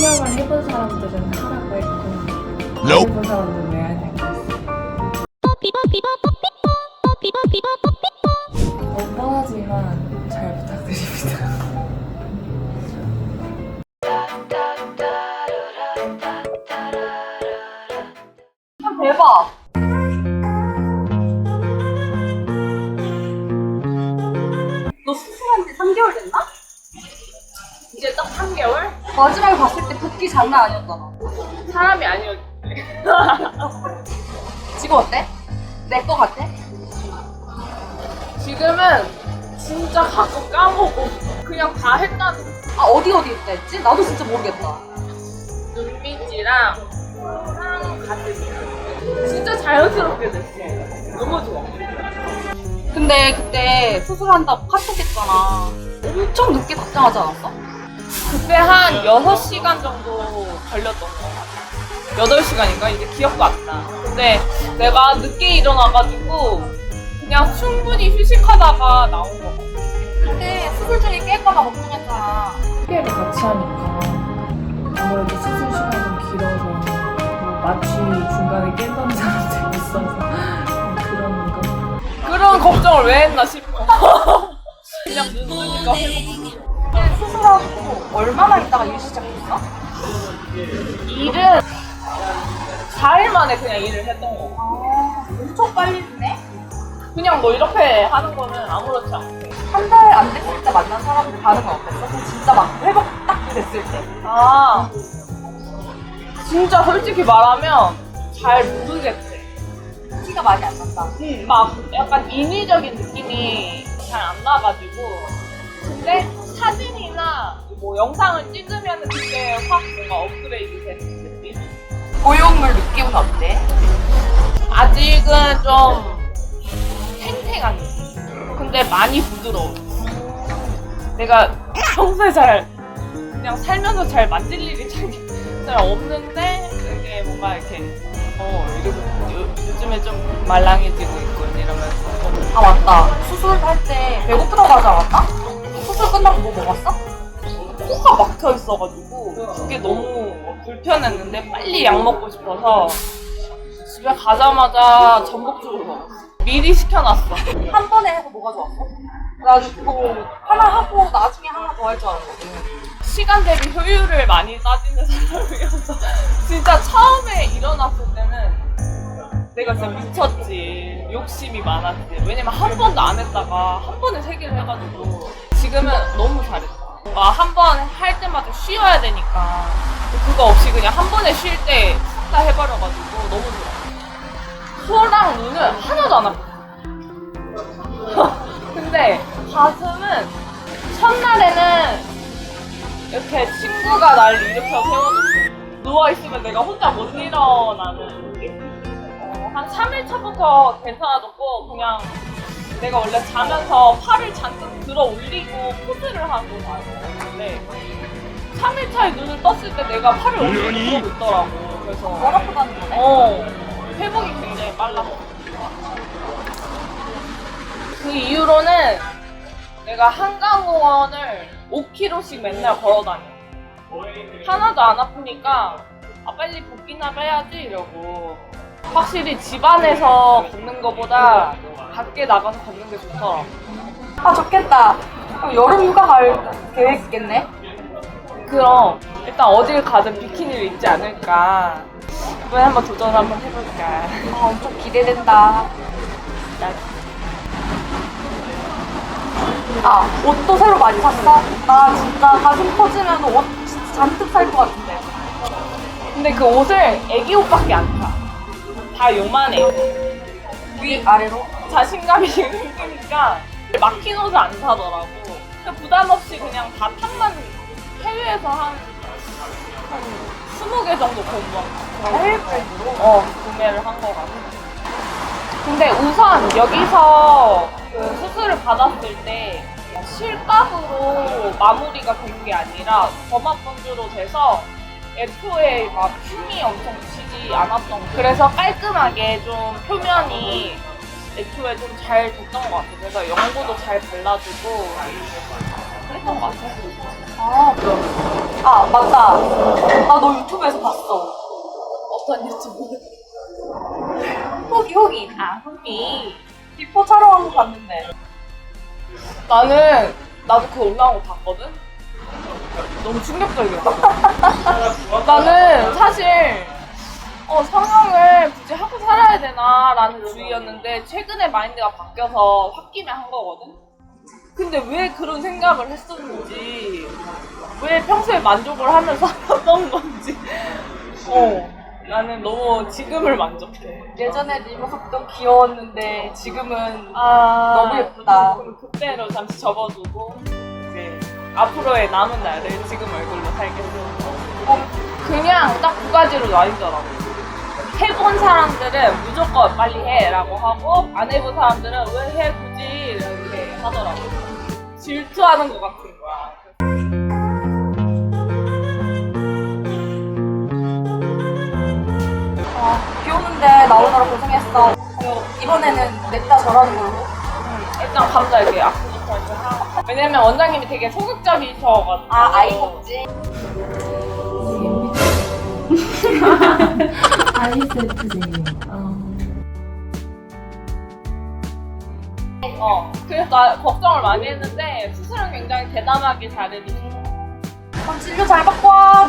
성형을 해본 사람들은 하라고 했고 안 해본 사람들은 왜 하냐고 했어. 너무 뻔하지만 잘 부탁드립니다. 대박. 너 수술한 지 3개월 됐나? 이제 딱 3개월? 마지막에 봤을 때 붓기 장난 아니었잖아. 사람이 아니었지. 지금 어때? 내 거 같아? 지금은 진짜 가끔 까먹고 그냥 다 했다는 아 어디 어디 있다 했지? 나도 진짜 모르겠다. 눈빛이랑 사람 가슴이랑 진짜 자연스럽게 됐어. 너무 좋아. 근데 그때 수술한다고 카톡 했잖아. 엄청 늦게 답장하지 않았어? 그때 한 6시간 정도 걸렸던 것 같아. 8시간인가? 이제 기억도 안 나. 근데 내가 늦게 일어나가지고 그냥 충분히 휴식하다가 나온 거 같아. 근데 수술 중에 깰까봐 걱정했잖아. 시계를 같이 하니까 아무래도 수술 시간이 좀 길어서 뭐 마취 중간에 깬다는 사람들이 있어서 그런 거. 그런 걱정을 왜 했나 싶어. 그냥 누우니까 회복. 수술하고 얼마나 있다가 일 시작했어? 일은 4일 만에 그냥 일을 했던 거. 아 엄청 빨리 했네? 그냥 뭐 이렇게 하는 거는 아무렇지 않고. 한달 안 됐을 때 만난 사람들 반응은 어땠어? 진짜 막 회복 딱 됐을 때? 아, 진짜 솔직히 말하면 잘 모르겠대. 티가 많이 안 난다. 음, 막 약간 인위적인 느낌이 잘 안 나가지고. 근데 뭐 영상을 찍으면 그게 확 뭔가 업그레이드 되는 느낌? 고용물 느낌은 어때? 아직은 좀 탱탱한 느낌. 근데 많이 부드러워. 내가 평소에 잘 그냥 살면서 잘 만질 일이 잘, 잘 없는데 이게 뭔가 이렇게 어 이러고 요, 요즘에 좀 말랑해지고 있고 이러면서 아 맞다. 수술할 때 배고프다고 하지 않았나? 수술 끝나고 뭐 먹었어? 코가 막혀 있어가지고 그게 너무 불편했는데 빨리 약 먹고 싶어서 집에 가자마자 전복죽을 먹었어. 미리 시켜놨어. 한 번에 해서 뭐가 좋았어? 나는 그거 하나 하고 나중에 하나 더 할 줄 알았거든. 시간 대비 효율을 많이 따지는 사람이어서 진짜 처음에 일어났을 때는 내가 진짜 미쳤지 욕심이 많았지 왜냐면 한 번도 안 했다가 한 번에 세 개를 해가지고 지금은 너무 잘했어 뭔가 한 번 할 때마다 쉬어야 되니까 그거 없이 그냥 한 번에 쉴때싹다 해버려가지고 너무 좋아 코랑 눈은 하나도 안 아팠어 근데 가슴은 첫날에는 이렇게 친구가 날 일으켜 세워줬어. 누워있으면 내가 혼자 못 일어나는 느낌? 어, 한 3일 차부터 괜찮아졌고, 그냥 내가 원래 자면서 팔을 잔뜩 들어 올리고 포즈를 하고 자는데, 3일 차에 눈을 떴을 때 내가 팔을 올리고 있더라고. 덜 그래서, 아프다는 거네? 어, 회복이 굉장히 빨랐어. 그 이후로는 내가 한강공원을 5km씩 맨날 걸어 다녀. 하나도 안 아프니까 아 빨리 붓기나 빼야지 이러고 확실히 집 안에서 걷는 거보다 밖에 나가서 걷는 게 좋더라고. 아 좋겠다. 그럼 여름 휴가 갈 계획 있겠네? 그럼 일단 어딜 가든 비키니를 입지 않을까. 이번에 한번 도전 한번 해볼까. 아 엄청 기대된다. 아 옷도 새로 많이 샀어? 나 진짜 가슴 커지면 옷 진짜 잔뜩 살 것 같은데. 근데 그 옷을 애기 옷밖에 안 사. 다 요만해. 위 아래로? 자신감이 생기니까 막힌 옷을 안 사더라고. 그냥 부담 없이 그냥 다 탑만 해외에서 한, 한 20개 정도 공부. 해외 브랜드로? 어, 구매를 한 거 같아. 근데 우선 여기서 그 수술을 받았을 때 실밥으로 마무리가 된 게 아니라 점압 본주로 돼서 애초에 막 춤이 엄청 치지 않았던 거. 그래서 깔끔하게 좀 표면이 애초에 좀 잘 됐던 것 같아. 그래서 연고도 잘 발라주고 그랬던 것 같아. 아, 그럼. 아 맞다. 나 너 유튜브에서 봤어. 어떤 유튜브? 후기 후기. 아, 후기. 비포 촬영한 거 봤는데. 나는, 나도 그거 올라온 거 봤거든? 너무 충격적이었어. 나는 사실, 어, 성형을 굳이 하고 살아야 되나, 라는 주의였는데, 최근에 마인드가 바뀌어서 홧김에 한 거거든? 근데 왜 그런 생각을 했었는지, 왜 평소에 만족을 하면서 살았던 건지, 어, 나는 너무 지금을 만족해. 예전에 네 모습도 귀여웠는데 지금은 아, 너무 예쁘다. 그럼 그때로 잠시 접어두고 이제 앞으로의 남은 날을 지금 얼굴로 살겠어. 어, 그냥 딱 두 가지로 나뉘더라고. 해본 사람들은 무조건 빨리 해라고 하고 안 해본 사람들은 왜 해 굳이 이렇게 하더라고. 질투하는 것 같은 거야. 아, 비 오는데 나오느라 고생했어. 어, 이번에는 냅다 저라는 걸로. 음, 일단 감자 이렇게 악 하고. 왜냐면 원장님이 되게 소극적이셔가지고. 아 아이 먹지. 아이세트지. 어, 그래서 나 걱정을 많이 했는데 수술은 굉장히 대담하게 잘해주시고 그럼 진료 잘 받고 와.